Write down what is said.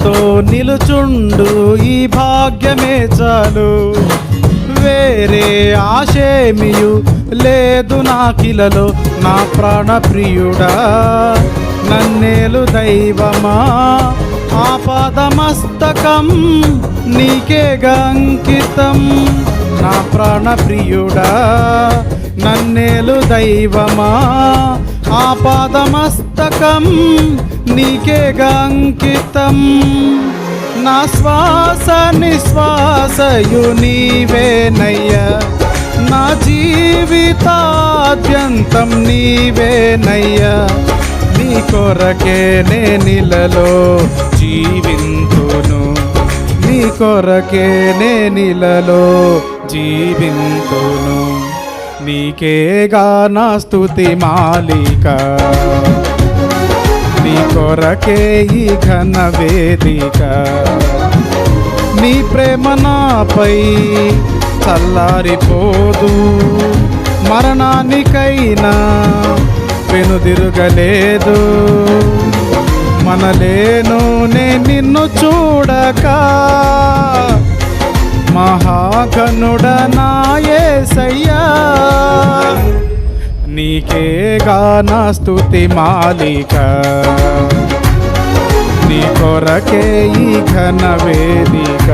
నాతో నిలుచుండు ఈ భాగ్యమే చాలు. వేరే ఆశేమియు లేదు నాకిలలో నా ప్రాణప్రియుడా. నన్నేలు దైవమా? ఆపాదమస్తకం నీకే అంకితం నా ప్రాణప్రియుడా నన్నేలు దైవమా? ఆపాదమస్తకం నీకే అంకితం నా శ్వాస నిశ్వాసయు నీవేనయ్యా. నా జీవితాద్యంతం నీవేనయ్యా. నీ కొరకే నే నిలలో జీవింతును. నీ కొరకే నే నిలలో జీవింతును. నీకేగా నా స్థుతి మాలిక. నీ కొరకే ఈ ఘన వేదిక. నీ ప్రేమ నాపై చల్లారిపోదు. మరణానికైనా వెనుదిరుగలేదు మనలేను నే నిన్ను చూడక. మహాగనుడ నాయసయ్యా నీకే గానా స్థుతి మాలిక. నీ కొరకే ఈ ఘన వేదిక.